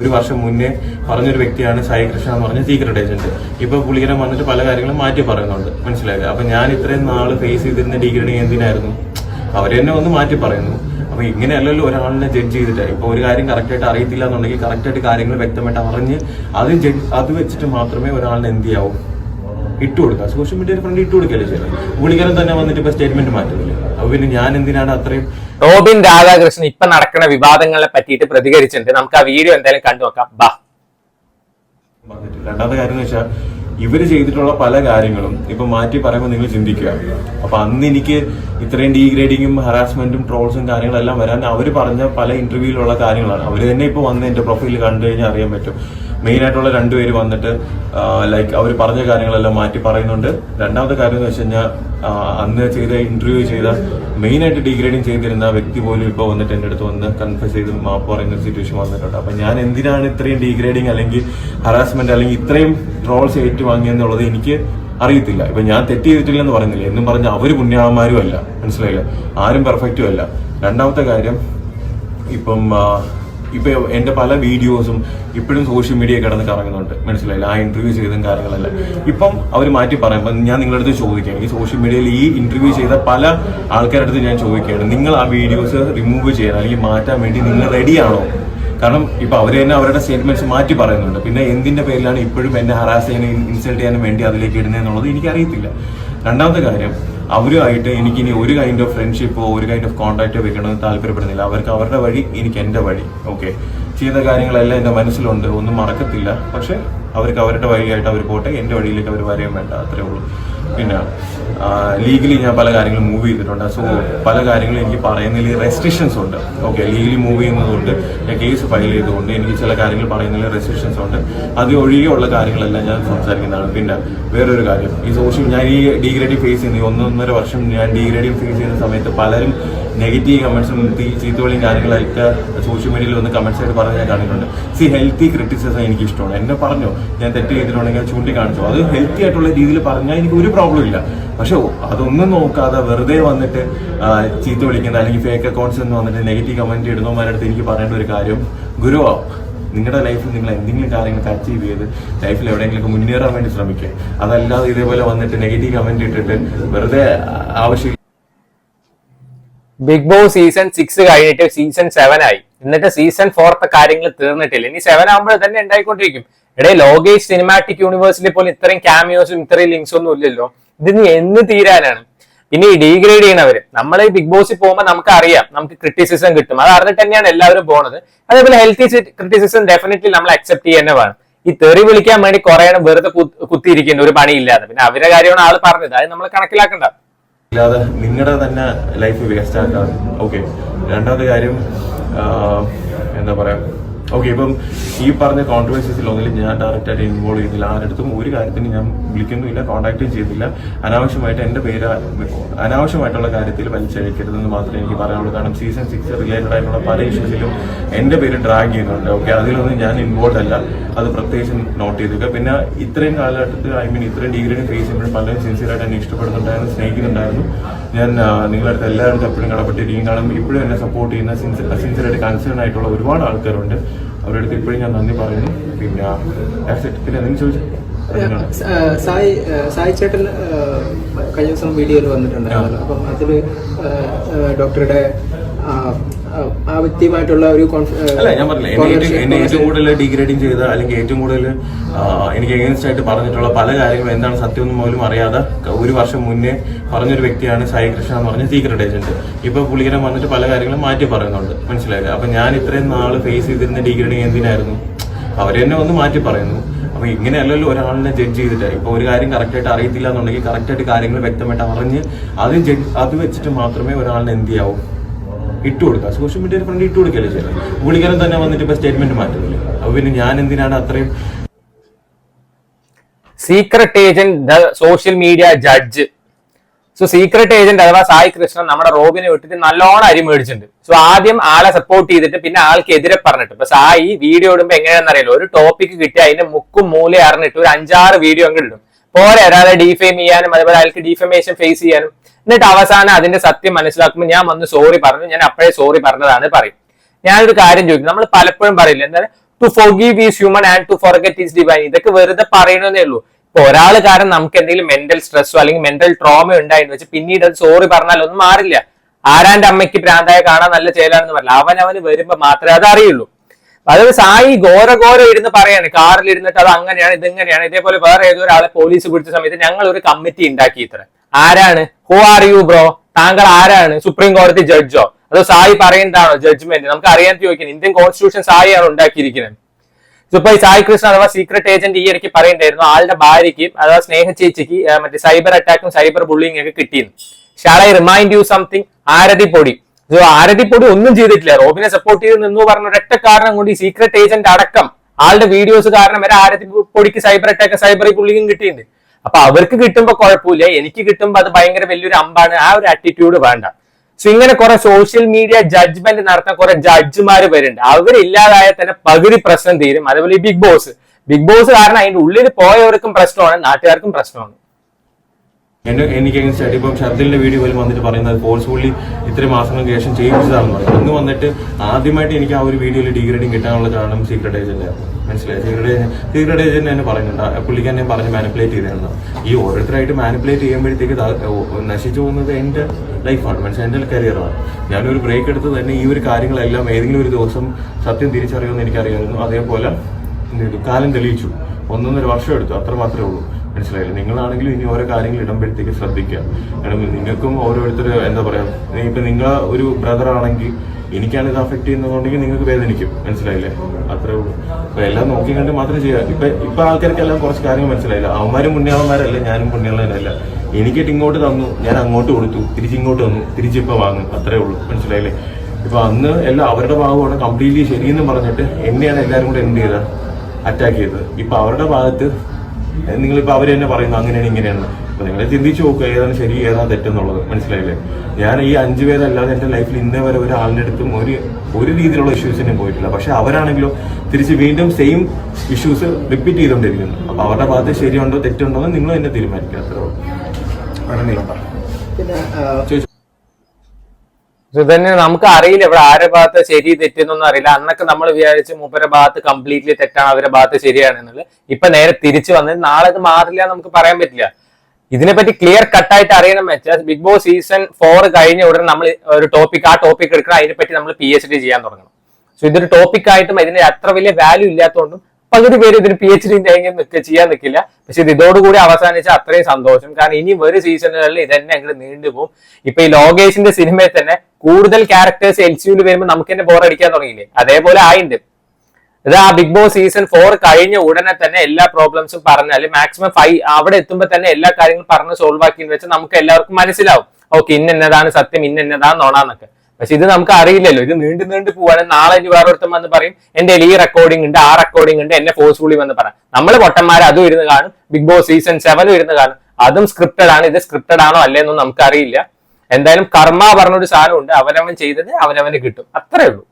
ഒരു വർഷം മുന്നേ പറഞ്ഞൊരു വ്യക്തിയാണ് സായി കൃഷ്ണ എന്ന് പറഞ്ഞ സീക്രട്ട് ഏജന്റ് ഇപ്പൊ പുള്ളിക്കാരൻ വന്നിട്ട് പല കാര്യങ്ങളും മാറ്റി പറയുന്നുണ്ട്. മനസ്സിലായത് അപ്പൊ ഞാൻ ഇത്രയും നാൾ ഫേസ് ചെയ്തിരുന്ന ഡിഗ്രേഡിങ് എന്തിനായിരുന്നു? അവർ തന്നെ ഒന്ന് മാറ്റി പറയുന്നു. അപ്പൊ ഇങ്ങനെയല്ലല്ലോ ഒരാളിനെ ജഡ്ജ് ചെയ്തിട്ട്. ഇപ്പൊ ഒരു കാര്യം കറക്റ്റ് ആയിട്ട് അറിയത്തില്ല എന്നുണ്ടെങ്കിൽ കറക്റ്റ് ആയിട്ട് കാര്യങ്ങൾ വ്യക്തമായിട്ട് അറിഞ്ഞ് അത് അത് വെച്ചിട്ട് മാത്രമേ ഒരാളിന് എന്ത് ചെയ്യാവൂ? ഇട്ട് കൊടുക്കുക. സോഷ്യൽ മീഡിയയിൽ ഫ്രണ്ട് ഇട്ട് കൊടുക്കുകയല്ലേ ചെയ്യുന്നത് പുള്ളിക്കാരൻ തന്നെ വന്നിട്ട് ഇപ്പൊ സ്റ്റേറ്റ്മെന്റ് മാറ്റുന്നില്ല? അപ്പൊ പിന്നെ ഞാൻ എന്തിനാണ് അത്രയും റോബിൻ രാധാകൃഷ്ണൻ ഇപ്പൊ നടക്കുന്ന വിവാദങ്ങളെ പറ്റിയിട്ട് പ്രതികരിച്ചിട്ടുണ്ട്. നമുക്ക് ആ വീഡിയോ എന്തായാലും കണ്ടു നോക്കാം. ബാ. രണ്ടാമത്തെ കാര്യം എന്ന് വെച്ചാൽ ഇവർ ചെയ്തിട്ടുള്ള പല കാര്യങ്ങളും ഇപ്പൊ മാറ്റി പറയുമ്പോൾ നിങ്ങൾ ചിന്തിക്കുക. അപ്പൊ അന്ന് എനിക്ക് ഇത്രയും ഡീഗ്രേഡിങ്ങും ഹറാസ്മെന്റും ട്രോൾസും കാര്യങ്ങളെല്ലാം വരാൻ അവർ പറഞ്ഞ പല ഇന്റർവ്യൂയിലുള്ള കാര്യങ്ങളാണ്. അവർ തന്നെ ഇപ്പൊ വന്ന് എന്റെ പ്രൊഫൈൽ കണ്ടു കഴിഞ്ഞാൽ അറിയാൻ പറ്റും. മെയിൻ ആയിട്ടുള്ള രണ്ടുപേര് വന്നിട്ട് ലൈക്ക് അവർ പറഞ്ഞ കാര്യങ്ങളെല്ലാം മാറ്റി പറയുന്നുണ്ട്. രണ്ടാമത്തെ കാര്യം എന്ന് വെച്ച് കഴിഞ്ഞാൽ അന്ന് ചെയ്ത ഇന്റർവ്യൂ ചെയ്ത മെയിൻ ആയിട്ട് ഡീഗ്രേഡിങ് ചെയ്തിരുന്ന വ്യക്തി പോലും ഇപ്പോൾ വന്നിട്ട് എന്റെ അടുത്ത് വന്ന് കൺഫ്യൂസ് ചെയ്ത് മാപ്പ് പറയുന്ന സിറ്റുവേഷൻ വന്നിട്ടുണ്ട്. അപ്പൊ ഞാൻ എന്തിനാണ് ഇത്രയും ഡിഗ്രേഡിങ് അല്ലെങ്കിൽ ഹറാസ്മെന്റ് അല്ലെങ്കിൽ ഇത്രയും ട്രോൾസ് ഏറ്റുവാങ്ങിയെന്നുള്ളത് എനിക്ക് അറിയത്തില്ല. ഇപ്പൊ ഞാൻ തെറ്റ് ചെയ്തിട്ടില്ല എന്ന് പറയുന്നില്ല. എന്നും പറഞ്ഞ അവർ പുണ്യാളന്മാരും അല്ല. മനസ്സിലായില്ല? ആരും പെർഫെക്റ്റും അല്ല. രണ്ടാമത്തെ കാര്യം ഇപ്പം ആ, ഇപ്പൊ എന്റെ പല വീഡിയോസും ഇപ്പോഴും സോഷ്യൽ മീഡിയ കിടന്ന് കറങ്ങുന്നുണ്ട്. മനസ്സിലായില്ല? ആ ഇന്റർവ്യൂ ചെയ്തും കാര്യങ്ങളെല്ലാം. ഇപ്പം അവർ മാറ്റി പറയുമ്പോൾ ഞാൻ നിങ്ങളുടെ അടുത്ത് ചോദിക്കുകയാണ് ഈ സോഷ്യൽ മീഡിയയിൽ ഈ ഇന്റർവ്യൂ ചെയ്ത പല ആൾക്കാരുടെ അടുത്ത് ഞാൻ ചോദിക്കുകയാണ്. നിങ്ങൾ ആ വീഡിയോസ് റിമൂവ് ചെയ്യാൻ അല്ലെങ്കിൽ മാറ്റാൻ വേണ്ടി നിങ്ങൾ റെഡിയാണോ കാരണം ഇപ്പൊ അവർ തന്നെ അവരുടെ സ്റ്റേറ്റ്മെന്റ്സ് മാറ്റി പറയുന്നുണ്ട്. പിന്നെ എന്തിന്റെ പേരിലാണ് ഇപ്പോഴും എന്നെ ഹറാസ് ചെയ്യാനും ഇൻസൾട്ട് ചെയ്യാനും വേണ്ടി അതിലേക്ക് ഇടുന്നത് എന്നുള്ളത് എനിക്കറിയത്തില്ല. രണ്ടാമത്തെ കാര്യം അവരുമായിട്ട് എനിക്ക് ഇനി ഒരു കൈൻഡ് ഓഫ് ഫ്രണ്ട്ഷിപ്പോ ഒരു കൈൻഡ് ഓഫ് കോൺടാക്റ്റോ വെക്കണമെന്ന് താല്പര്യപ്പെടുന്നില്ല. അവർക്ക് അവരുടെ വഴി എനിക്ക് എന്റെ വഴി. ഓക്കെ ചെയ്ത കാര്യങ്ങളെല്ലാം എന്റെ മനസ്സിലുണ്ട്. ഒന്നും മറക്കത്തില്ല. പക്ഷെ അവർക്ക് അവരുടെ വഴിയായിട്ട് അവർ പോട്ടെ എന്റെ വഴിയിലേക്ക് അവർ വരെയും വേണ്ട. അത്രേ ഉള്ളൂ. പിന്നെ ലീഗലി ഞാൻ പല കാര്യങ്ങളും മൂവ് ചെയ്തിട്ടുണ്ട്. സോ പല കാര്യങ്ങളും എനിക്ക് പറയുന്നതിൽ റെസ്ട്രിക്ഷൻസ് ഉണ്ട്. ഓക്കെ ലീഗലി മൂവ് ചെയ്യുന്നതുകൊണ്ട് ഞാൻ കേസ് ഫയൽ ചെയ്തുകൊണ്ട് എനിക്ക് ചില കാര്യങ്ങൾ പറയുന്നതിൽ റെസ്ട്രിക്ഷൻസ് ഉണ്ട്. അത് ഒഴികെയുള്ള കാര്യങ്ങളെല്ലാം ഞാൻ സംസാരിക്കുന്നതാണ്. പിന്നെ വേറൊരു കാര്യം. ഈ സോഷ്യൽ ഞാൻ ഈ ഡീഗ്രേഡിങ് ഫേസ് ചെയ്യുന്ന ഒന്നൊന്നര വർഷം ഞാൻ ഡീഗ്രേഡിങ് ഫേസ് ചെയ്യുന്ന സമയത്ത് പലരും നെഗറ്റീവ് കമൻസും ചീത്തവളിയും കാര്യങ്ങളൊക്കെ സോഷ്യൽ മീഡിയയിൽ വന്ന് കമന്റ്സ് ആയിട്ട് പറഞ്ഞ് ഞാൻ കണ്ടിട്ടുണ്ട് സി ഹെൽത്തി ക്രിറ്റിസിസം എനിക്ക് ഇഷ്ടമാണ്. എന്നെ പറഞ്ഞു? ഞാൻ തെറ്റ് ചെയ്തിട്ടുണ്ടെങ്കിൽ ചൂണ്ടിക്കാണിച്ചു? അത് ഹെൽത്തി ആയിട്ടുള്ള രീതിയിൽ പറഞ്ഞാൽ എനിക്ക് ഒരു പ്രോബ്ലം ഇല്ല. പക്ഷെ അതൊന്നും നോക്കാതെ വെറുതെ വന്നിട്ട് ചീത്ത വിളിക്കുന്ന അല്ലെങ്കിൽ ഫേക്ക് അക്കൗണ്ട്സ് എന്ന് വന്നിട്ട് നെഗറ്റീവ് കമന്റ് ഇടുന്നവന്മാരടുത്ത് എനിക്ക് പറയേണ്ട ഒരു കാര്യം ഗുരുവാ നിങ്ങളുടെ ലൈഫിൽ നിങ്ങൾ എന്തെങ്കിലും കാര്യങ്ങളൊക്കെ അച്ചീവ് ചെയ്ത് ലൈഫിൽ എവിടെയെങ്കിലും മുന്നേറാൻ വേണ്ടി ശ്രമിക്കുക. അതല്ലാതെ ഇതേപോലെ വന്നിട്ട് നെഗറ്റീവ് കമന്റ് ഇട്ടിട്ട് വെറുതെ ആവശ്യം ബിഗ് ബോസ് സീസൺ സിക്സ് കഴിഞ്ഞിട്ട് സീസൺ സെവൻ ആയി. എന്നിട്ട് സീസൺ ഫോർത്തെ കാര്യങ്ങൾ തീർന്നിട്ടില്ല. ഇനി സെവൻ ആകുമ്പോൾ തന്നെ ഉണ്ടായിക്കൊണ്ടിരിക്കും. ഇടയിൽ ലോകേഷ് സിനിമാറ്റിക് യൂണിവേഴ്സിൽ പോലും ഇത്രയും ക്യാമിയോസും ഇത്രയും ലിങ്ക്സ് ഒന്നും ഇല്ലല്ലോ. ഇതിന് എന്ന് തീരാനാണ്? ഇനി ഡീഗ്രേഡ് ചെയ്യണവര്. നമ്മൾ ഈ ബിഗ് ബോസിൽ പോകുമ്പോൾ നമുക്ക് അറിയാം നമുക്ക് ക്രിറ്റിസിസം കിട്ടും. അത് അറിഞ്ഞിട്ട് തന്നെയാണ് എല്ലാവരും പോണത്. അതേപോലെ ഹെൽത്തി ക്രിറ്റിസിസം ഡെഫിനറ്റ്ലി നമ്മൾ അക്സെപ്റ്റ് തന്നെ വേണം. ഈ തെറി വിളിക്കാൻ വേണ്ടി കുറേ വെറുതെ കുത്തിയിരിക്കുന്നു. ഒരു പണിയില്ലാതെ. പിന്നെ അവരുടെ കാര്യമാണ് ആൾ പറഞ്ഞത്. അത് നമ്മൾ കണക്കിലാക്കണ്ട. ഇല്ലാതെ നിങ്ങളുടെ തന്നെ ലൈഫ് വേസ്റ്റ് ആക്കാതെ ഓക്കെ രണ്ടാമത്തെ കാര്യം എന്താ പറയാ ഓക്കെ ഇപ്പം ഈ പറഞ്ഞ കോൺട്രവേഴ്സീസിൽ ഒന്നിലും ഞാൻ ഡയറക്റ്റായിട്ട് ഇൻവോൾവ് ചെയ്യുന്നില്ല. ആരടുത്തും ഒരു കാര്യത്തിന് ഞാൻ വിളിക്കുന്നുമില്ല കോൺടാക്റ്റും ചെയ്തില്ല അനാവശ്യമായിട്ട് എന്റെ പേര് അനാവശ്യമായിട്ടുള്ള കാര്യത്തിൽ വലിച്ചഴിക്കരുതെന്ന് മാത്രമേ എനിക്ക് പറയാനുള്ളൂ. കാരണം സീസൺ സിക്സ് റിലേറ്റഡ് ആയിട്ടുള്ള പല ഇഷ്യൂസിലും എന്റെ പേര് ഡ്രാഗ് ചെയ്യുന്നുണ്ട്. ഓക്കെ അതിലൊന്നും ഞാൻ ഇൻവോൾവ് അല്ല. അത് പ്രത്യേകിച്ച് നോട്ട് ചെയ്തേക്കുക പിന്നെ ഇത്രയും കാലഘട്ടത്തിൽ ഐ മീൻ ഇത്രയും ഡിഗ്രിയും ഫേസ് ചെയ്യുമ്പോഴും പലരും സിൻസിയറായിട്ട് എന്നെ ഇഷ്ടപ്പെടുന്നുണ്ടായിരുന്നു സ്നേഹിക്കുന്നുണ്ടായിരുന്നു. ഞാൻ നിങ്ങളുടെ അടുത്ത് എല്ലായിടത്തും എപ്പോഴും കടപ്പെട്ടിരിക്കും. കാരണം ഇപ്പോഴും എന്നെ സപ്പോർട്ട് ചെയ്യുന്ന സിൻസിയറായിട്ട് കൺസേൺ ആയിട്ടുള്ള ഒരുപാട് ആൾക്കാരുണ്ട്. അവരുടെ അടുത്ത് ഇപ്പോഴും ഞാൻ നന്ദി പറയുന്നു. പിന്നെ. പിന്നെ എന്തെങ്കിലും ചോദിച്ചു? സായി സായി ചേട്ടൻ കഴിഞ്ഞ ദിവസം വീഡിയോയിൽ വന്നിട്ടുണ്ടായിരുന്നല്ലോ. അപ്പം അതിൽ ഡോക്ടറുടെ ആ, വ്യക്തിയുമായിട്ടുള്ള ഒരു അല്ല ഞാൻ പറഞ്ഞില്ല എന്നെ ഏറ്റവും- കൂടുതൽ ഡിഗ്രേഡിങ് ചെയ്ത അല്ലെങ്കിൽ ഏറ്റവും കൂടുതൽ എനിക്ക് എഗൈൻസ്റ്റ് ആയിട്ട് പറഞ്ഞിട്ടുള്ള പല കാര്യങ്ങളും എന്താണ് സത്യം എന്ന് പോലും അറിയാതെ ഒരു വർഷം മുന്നേ പറഞ്ഞൊരു വ്യക്തിയാണ് സായി കൃഷ്ണ എന്ന് പറഞ്ഞ സീക്രട്ട് ഏജന്റ് ഇപ്പൊ പുള്ളിക്കാരൻ വന്നിട്ട് പല കാര്യങ്ങളും മാറ്റി പറയുന്നുണ്ട്. മനസ്സിലായില്ലേ അപ്പൊ ഞാൻ ഇത്രയും നാൾ ഫേസ് ചെയ്തിരുന്ന ഡിഗ്രേഡിങ് എന്തിനായിരുന്നു? അവർ തന്നെ ഒന്ന് മാറ്റി പറയുന്നു. അപ്പൊ ഇങ്ങനെയല്ലല്ലോ ഒരാളിനെ ജഡ്ജ് ചെയ്തിട്ട്. ഇപ്പൊ ഒരു കാര്യം കറക്റ്റ് ആയിട്ട് അറിയത്തില്ല എന്നുണ്ടെങ്കിൽ കറക്റ്റ് ആയിട്ട് കാര്യങ്ങൾ വ്യക്തമായിട്ട് അറിഞ്ഞ് അത് ജഡ്ജ് അത് വെച്ചിട്ട് മാത്രമേ ഒരാളിനെ എന്ത് ചെയ്യാവൂ? ഇട്ട് കൊടുക്കുക സോഷ്യൽ മീഡിയയിൽ ഫ്രണ്ട് ഇട്ട് കൊടുക്കുകയല്ലേ ചെയ്യുന്നത്? പുള്ളിക്കാരൻ തന്നെ വന്നിട്ട് ഇപ്പൊ സ്റ്റേറ്റ്മെന്റ് മാറ്റുന്നില്ല? അപ്പൊ പിന്നെ ഞാൻ എന്തിനാണ് അത്രയും secret agent the social media judge so secret agent അഥവാ സായി കൃഷ്ണൻ നമ്മുടെ റോബിനെ വിട്ടിട്ട് നല്ലോണം അരി മേടിച്ചിട്ടുണ്ട്. സോ ആദ്യം ആളെ സപ്പോർട്ട് ചെയ്തിട്ട് പിന്നെ ആൾക്ക് എതിരെ പറഞ്ഞിട്ട്. ഇപ്പൊ സായി വീഡിയോ ഇടുമ്പോ എങ്ങനെയാണെന്ന് അറിയില്ല ഒരു ടോപ്പിക് കിട്ടി അതിന്റെ മുക്കും മൂല അറിഞ്ഞിട്ട് ഒരു അഞ്ചാറ് വീഡിയോ അങ്ങ് ഇടും. പോരെ ഒരാളെ ഡീഫെയിം ചെയ്യാനും അതേപോലെ അയാൾക്ക് ഡീഫമേഷൻ ഫേസ് ചെയ്യാനും. എന്നിട്ട് അവസാനം അതിന്റെ സത്യം മനസ്സിലാക്കുമ്പോൾ ഞാൻ വന്ന് സോറി പറഞ്ഞു. ഞാൻ അപ്പോഴേ സോറി പറഞ്ഞതാണ് പറയും. ഞാനൊരു കാര്യം ചോദിക്കും. നമ്മൾ പലപ്പോഴും പറയില്ല എന്താ to forgive is human and to forget is divine ഇതൊക്കെ വെറുതെ പറയണമെന്നേ ഉള്ളൂ. ഇപ്പൊ ഒരാൾ കാരണം നമുക്ക് എന്തെങ്കിലും മെന്റൽ സ്ട്രെസ്സോ അല്ലെങ്കിൽ മെന്റൽ ട്രോമ ഉണ്ടായെന്ന് വെച്ച് പിന്നീട് അത് സോറി പറഞ്ഞാൽ ഒന്നും മാറില്ല. ആരാന്റെ അമ്മയ്ക്ക് പ്രാന്തായ കാണാൻ നല്ല ചേലാണെന്ന് പറഞ്ഞില്ല അവൻ അവന് വരുമ്പോ മാത്രമേ അത് അറിയുള്ളൂ. അതായത് സായി ഘോര ഘോര ഇരുന്ന് പറയാണ്. കാറിൽ ഇരുന്നിട്ട് അത് അങ്ങനെയാണ് ഇതെങ്ങനെയാണ്. ഇതേപോലെ വേറെ ഏതോ ഒരാളെ പോലീസ് പിടിച്ച സമയത്ത് ഞങ്ങൾ ഒരു കമ്മിറ്റി ഉണ്ടാക്കി ഇത്ര. ആരാണ്? ഹു ആർ യു ബ്രോ താങ്കൾ ആരാണ്? സുപ്രീം കോടതി ജഡ്ജോ അതോ സായി പറയുന്നതാണോ ജഡ്ജ്മെന്റ് നമുക്ക് അറിയാൻ ചോദിക്കുന്നത് ഇന്ത്യൻ കോൺസ്റ്റിറ്റ്യൂഷൻ സായിയാണ് ഉണ്ടാക്കിയിരിക്കുന്നത്. ഇപ്പൊ ഈ സായി കൃഷ്ണ അഥവാ സീക്രട്ട് ഏജന്റ് ഈ ഇടയ്ക്ക് പറയണ്ടായിരുന്നു. ആളുടെ ഭാര്യയ്ക്ക് അഥവാ സ്നേഹ ചേച്ചിക്ക് മറ്റേ സൈബർ അറ്റാക്കും സൈബർ ബുള്ളിങ് ഒക്കെ കിട്ടിയിരുന്നു. Shall I remind you something Arathi Podi Arathi Podi ഒന്നും ചെയ്തിട്ടില്ല. റോബിനെ സപ്പോർട്ട് ചെയ്ത് നിന്നു പറഞ്ഞ ഒരൊറ്റ കാരണം കൊണ്ട് ഈ സീക്രട്ട് ഏജന്റ് അടക്കം ആളുടെ വീഡിയോസ് കാരണം വരെ ആരതി പൊടിക്ക് സൈബർ അറ്റാക്കും സൈബർ ബുള്ളിങ്ങും കിട്ടിയിട്ടുണ്ട്. അപ്പൊ അവർക്ക് കിട്ടുമ്പോ കുഴപ്പമില്ല എനിക്ക് കിട്ടുമ്പോ അത് ഭയങ്കര വലിയൊരു അമ്പാണ് ആ ഒരു ആറ്റിറ്റ്യൂഡ് വേണ്ട. സോ ഇങ്ങനെ കുറെ സോഷ്യൽ മീഡിയ ജഡ്ജ്മെന്റ് നടത്താൻ കുറെ ജഡ്ജിമാർ വരുന്നുണ്ട്. അവരില്ലാതായാൽ തന്നെ പകുതി പ്രശ്നം തീരും. അതേപോലെ ബിഗ് ബോസ് ബിഗ് ബോസ് കാരണം അതിന്റെ ഉള്ളിൽ പോയവർക്കും പ്രശ്നമാണ് നാട്ടുകാർക്കും പ്രശ്നമാണ്. എന്നെ എനിക്ക് ഇപ്പം ഷർദിലിന്റെ വീഡിയോ പോലും വന്നിട്ട് പറയുന്നത് ഫോഴ്സ്ഫുള്ളി ഇത്രയും മാസങ്ങൾക്ക് ശേഷം ചെയ്യിച്ചതാണെന്ന് പറയും. അന്ന് വന്നിട്ട് ആദ്യമായിട്ട് എനിക്ക് ആ ഒരു വീഡിയോയിൽ ഡിഗ്രേഡിങ് കിട്ടാനുള്ള കാരണം സീക്രട്ട് ഏജന്റ് മനസ്സിലായി? സീക്രട്ട് സീക്രട്ട് ഏജന്റ് തന്നെ പറയുന്നുണ്ട്. പുള്ളിക്ക് എന്നെ പറഞ്ഞ് മാനിപ്പുലേറ്റ് ചെയ്തിരുന്നത് ഈ ഓരോരുത്തരായിട്ട് മാനിപ്പുലേറ്റ് ചെയ്യുമ്പോഴത്തേക്ക് നശിച്ചു പോകുന്നത് എന്റെ ലൈഫാണ് മനസ്സിലായി? എന്റെ കരിയറാണ് ഞാനൊരു ബ്രേക്ക് എടുത്ത് തന്നെ ഈ ഒരു കാര്യങ്ങളെല്ലാം ഏതെങ്കിലും ഒരു ദിവസം സത്യം തിരിച്ചറിയുമെന്ന് എനിക്കറിയാമായിരുന്നു അതേപോലെ കാലം തെളിയിച്ചു. ഒന്നൊന്നര വർഷം എടുത്തു. അത്ര മാത്രമേ ഉള്ളൂ. മനസ്സിലായില്ല? നിങ്ങളാണെങ്കിലും ഇനി ഓരോ കാര്യങ്ങൾ ഇടുമ്പോഴത്തേക്ക് ശ്രദ്ധിക്കുക. കാരണം നിങ്ങൾക്കും ഓരോരുത്തർ എന്താ പറയാ ഇപ്പൊ നിങ്ങൾ ഒരു ബ്രദർ ആണെങ്കിൽ എനിക്കാണ് ഇത് അഫക്ട് ചെയ്യുന്നതുകൊണ്ടെങ്കിൽ നിങ്ങൾക്ക് വേദനിക്കും. മനസ്സിലായില്ലേ? അത്രേ ഉള്ളൂ. അപ്പൊ എല്ലാം നോക്കി കണ്ട് മാത്രം ചെയ്യുക. ഇപ്പൊ ഇപ്പൊ ആൾക്കാർക്കെല്ലാം കുറച്ച് കാര്യങ്ങൾ മനസ്സിലായില്ല. അവന്മാരും പുണ്യാളന്മാരല്ല ഞാനും പുണ്യാളനല്ല. എനിക്കിട്ട് ഇങ്ങോട്ട് തന്നു ഞാൻ അങ്ങോട്ട് കൊടുത്തു തിരിച്ചിങ്ങോട്ട് തന്നു തിരിച്ചിപ്പോ വാങ്ങും. അത്രേ ഉള്ളൂ. മനസ്സിലായില്ലേ? ഇപ്പൊ അന്ന് എല്ലാം അവരുടെ ഭാഗമാണ് കംപ്ലീറ്റ്ലി ശരിയെന്ന് പറഞ്ഞിട്ട് എന്നെയാണ് എല്ലാവരും കൂടെ എന്ത് ചെയ്തത്? അറ്റാക്ക് ചെയ്തത്. ഇപ്പൊ അവരുടെ ഭാഗത്ത് നിങ്ങളിപ്പോ അവർ തന്നെ പറയുന്നത് അങ്ങനെയാണ് ഇങ്ങനെയാണ്. അപ്പൊ നിങ്ങൾ ചിന്തിച്ചു നോക്കുക ഏതാണ് ശരി ഏതാണ് തെറ്റെന്നുള്ളത്. മനസ്സിലായില്ലേ? ഞാൻ ഈ അഞ്ചു പേരല്ലാതെ എന്റെ ലൈഫിൽ ഇന്നേ വരെ ഒരാളിന്റെ അടുത്തും ഒരു ഒരു രീതിയിലുള്ള ഇഷ്യൂസിനും പോയിട്ടില്ല. പക്ഷെ അവരാണെങ്കിലും തിരിച്ച് വീണ്ടും സെയിം ഇഷ്യൂസ് റിപ്പീറ്റ് ചെയ്തുകൊണ്ടിരിക്കുന്നു അപ്പൊ അവരുടെ ഭാഗത്ത് ശരിയുണ്ടോ തെറ്റുണ്ടോ എന്ന് നിങ്ങൾ തന്നെ തീരുമാനിക്കുക അത്രേ ഉള്ളൂ വേറെ എന്തെങ്കിലും ഉണ്ടോ? പിന്നെ ആ, ചോദിച്ചോ. ഇത് തന്നെ നമുക്ക് അറിയില്ല ഇവിടെ ആരുടെ ഭാഗത്ത് ശരി തെറ്റെന്നൊന്നും അറിയില്ല. അന്നൊക്കെ നമ്മൾ വിചാരിച്ച് മൂപ്പരുടെ ഭാഗത്ത് കംപ്ലീറ്റ്ലി തെറ്റാണ് അവരുടെ ഭാഗത്ത് ശരിയാണെന്നുള്ളത്. ഇപ്പൊ നേരെ തിരിച്ചു വന്നത് നാളെ ഇത് മാറില്ല നമുക്ക് പറയാൻ പറ്റില്ല. ഇതിനെപ്പറ്റി ക്ലിയർ കട്ടായിട്ട് അറിയണം വെച്ചാൽ ബിഗ് ബോസ് സീസൺ ഫോർ കഴിഞ്ഞ ഉടനെ നമ്മൾ ഒരു ടോപ്പിക് ആ ടോപ്പിക് എടുക്കണം അതിനെപ്പറ്റി നമ്മൾ പി എച്ച് ഡി ചെയ്യാൻ തുടങ്ങണം. സോ ഇതൊരു ടോപ്പിക് ആയിട്ടും ഇതിന് അത്ര വലിയ വാല്യൂ ഇല്ലാത്തതുകൊണ്ടും പകുതി പേര് ഇതിന് പി എച്ച് ഡി നിൽക്കുക ചെയ്യാൻ നിൽക്കില്ല പക്ഷെ ഇത് ഇതോടുകൂടി അവസാനിച്ച അത്രയും സന്തോഷം. കാരണം ഇനി ഒരു സീസണുകളിൽ ഇതന്നെ അങ്ങോട്ട് നീണ്ടുപോകും ഇപ്പൊ ഈ ലോകേഷിന്റെ സിനിമയിൽ തന്നെ കൂടുതൽ ക്യാരക്ടേഴ്സ് എൽ വരുമ്പോൾ നമുക്ക് തന്നെ ബോറടിക്കാൻ തുടങ്ങിയില്ലേ? അതേപോലെ ആയിണ്ട്. ഇത് ആ ബിഗ് ബോസ് സീസൺ ഫോർ കഴിഞ്ഞ ഉടനെ തന്നെ എല്ലാ പ്രോബ്ലംസും പറഞ്ഞാൽ മാക്സിമം ഫൈവ് അവിടെ എത്തുമ്പോൾ തന്നെ എല്ലാ കാര്യങ്ങളും പറഞ്ഞ് സോൾവ് ആക്കി വെച്ചാൽ നമുക്ക് എല്ലാവർക്കും മനസ്സിലാവും. ഓക്കെ ഇന്നെന്നതാണ് സത്യം ഇന്നെന്നതാണ് നോണാന്നൊക്കെ. പക്ഷെ ഇത് നമുക്ക് അറിയില്ലല്ലോ ഇത് നീണ്ടു നീണ്ടു പോവാണ് നാളെ ഇനി വേറൊരുത്തം വന്ന് പറയും എന്റെ ഈ റെക്കോർഡിംഗ് ഉണ്ട് ആ റെക്കോർഡിംഗ് ഉണ്ട് എന്നെ ഫോഴ്സ്ഫുള്ളി വന്ന് പറയാം നമ്മൾ പൊട്ടന്മാർ അതും ഇരുന്ന് കാണും ബിഗ് ബോസ് സീസൺ സെവനും ഇരുന്ന് കാണും. അതും സ്ക്രിപ്റ്റഡ് ആണ്. ഇത് സ്ക്രിപ്റ്റഡ് ആണോ നമുക്ക് അറിയില്ല എന്തായാലും കർമ്മ പറഞ്ഞൊരു സാധനം ഉണ്ട് അവനവൻ ചെയ്തത് അവനവന് കിട്ടും. അത്രേ ഉള്ളൂ.